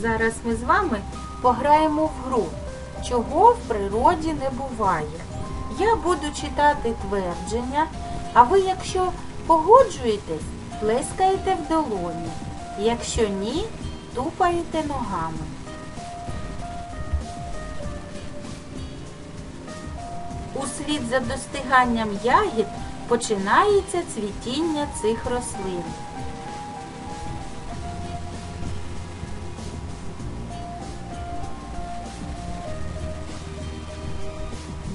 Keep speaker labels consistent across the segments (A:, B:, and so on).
A: Зараз ми з вами пограємо в гру, чого в природі не буває. Я буду читати твердження, а ви, якщо погоджуєтесь, плескаєте в долоні. Якщо ні, тупаєте ногами. Услід за достиганням ягід починається цвітіння цих рослин.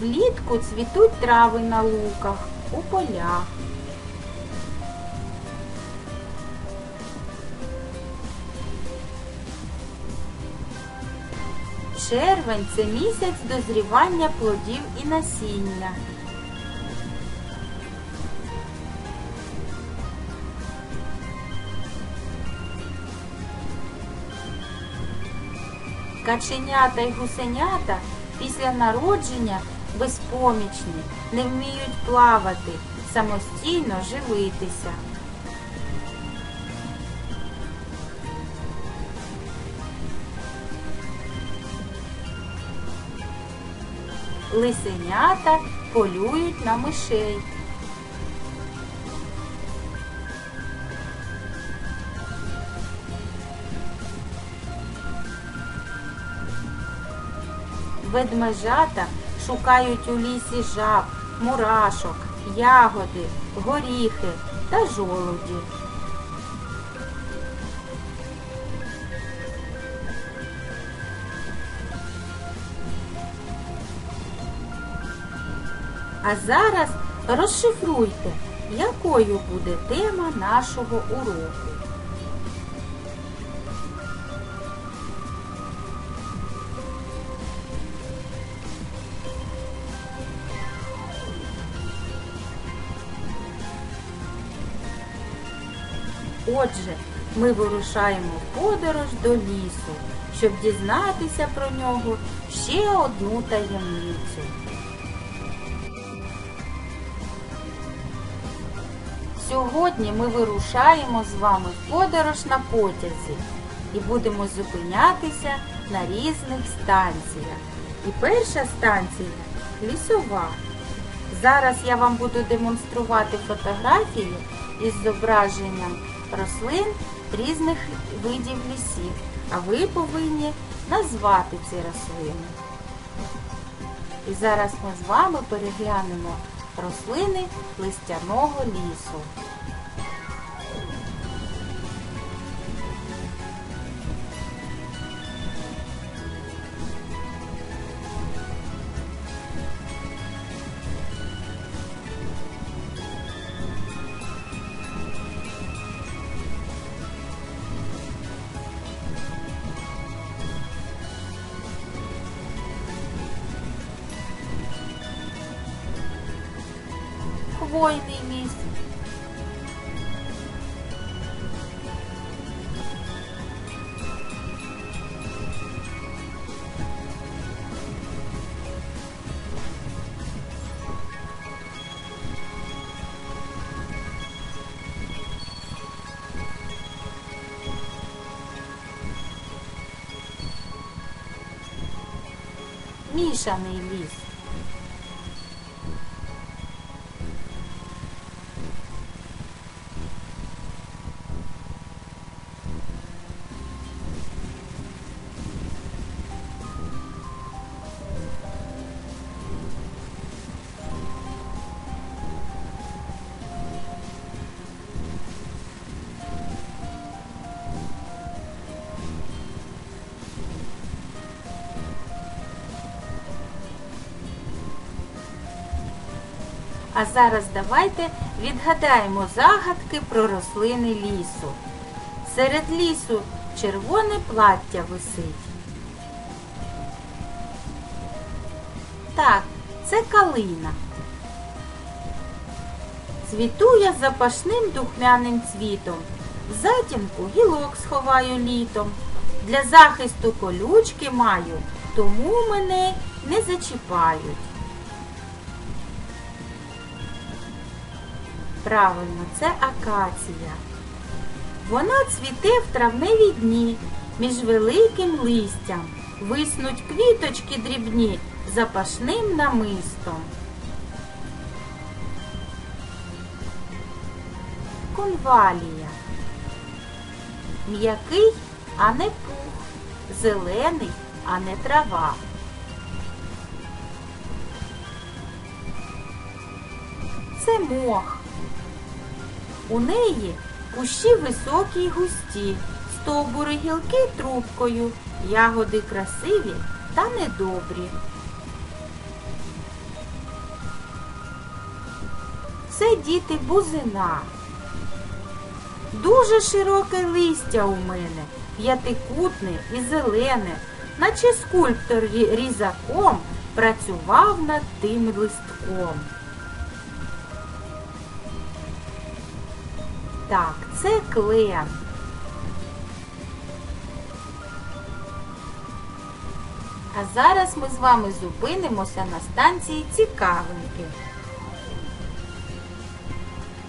A: Влітку цвітуть трави на луках, у полях. Червень це місяць дозрівання плодів і насіння. Каченята й гусенята після народження безпомічні, не вміють плавати, самостійно живитися. Лисенята полюють на мишей. Ведмежата шукають у лісі жаб, мурашок, ягоди, горіхи та жолуді. А зараз розшифруйте, якою буде тема нашого уроку. Отже, ми вирушаємо в подорож до лісу, щоб дізнатися про нього ще одну таємницю. Сьогодні ми вирушаємо з вами в подорож на потязі і будемо зупинятися на різних станціях. І перша станція лісова. Зараз я вам буду демонструвати фотографії із зображенням рослин різних видів лісів, а ви повинні назвати ці рослини. І зараз ми з вами переглянемо рослини листяного лісу. Хвойний ліс. Мішаний ліс. А зараз давайте відгадаємо загадки про рослини лісу. Серед лісу червоне плаття висить. Так, це калина. Цвітує запашним духмяним цвітом. В затінку гілок сховаю літом. Для захисту колючки маю, тому мене не зачіпають. Правильно, це акація. Вона цвіте в травневі дні, між великим листям виснуть квіточки дрібні запашним намистом. Конвалія. М'який, а не пух, зелений, а не трава. Це мох. У неї кущі високі й густі, стовбури гілки трубкою, ягоди красиві та недобрі. Це діти бузина. Дуже широке листя у мене, п'ятикутне і зелене, наче скульптор різаком працював над тим листком. Так, це клен. А зараз ми з вами зупинимося на станції Цікавинки.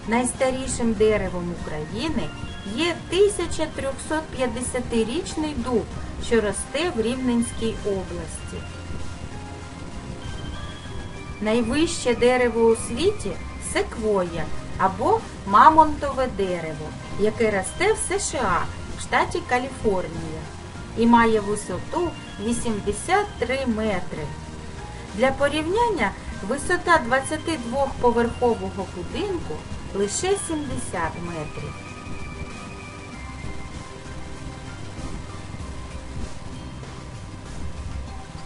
A: Найстарішим деревом України є 1350-річний дуб, що росте в Рівненській області. Найвище дерево у світі секвоя або мамонтове дерево, яке росте в США в штаті Каліфорнія і має висоту 83 метри. Для порівняння висота 22-поверхового будинку лише 70 метрів.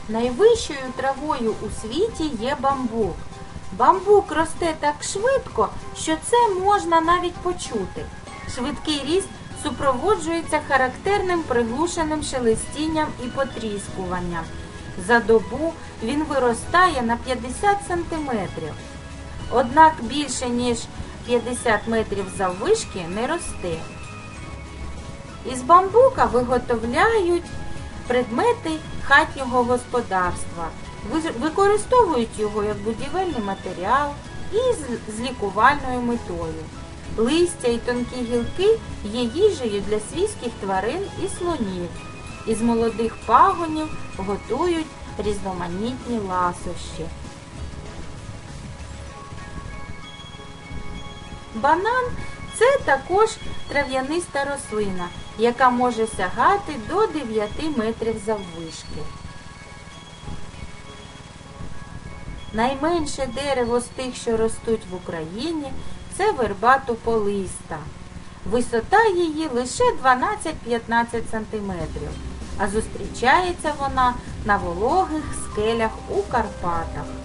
A: Найвищою травою у світі є бамбук. Бамбук росте так швидко, що це можна навіть почути. Швидкий ріст супроводжується характерним приглушеним шелестінням і потріскуванням. За добу він виростає на 50 сантиметрів. Однак більше ніж 50 метрів заввишки не росте. Із бамбука виготовляють предмети хатнього господарства, використовують його як будівельний матеріал і з- лікувальною метою. Листя і тонкі гілки є їжею для свійських тварин і слонів. Із молодих пагонів готують різноманітні ласощі. Банан це також трав'яниста рослина, яка може сягати до 9 метрів заввишки. Найменше дерево з тих, що ростуть в Україні, це верба тополиста. Висота її лише 12-15 см, а зустрічається вона на вологих скелях у Карпатах.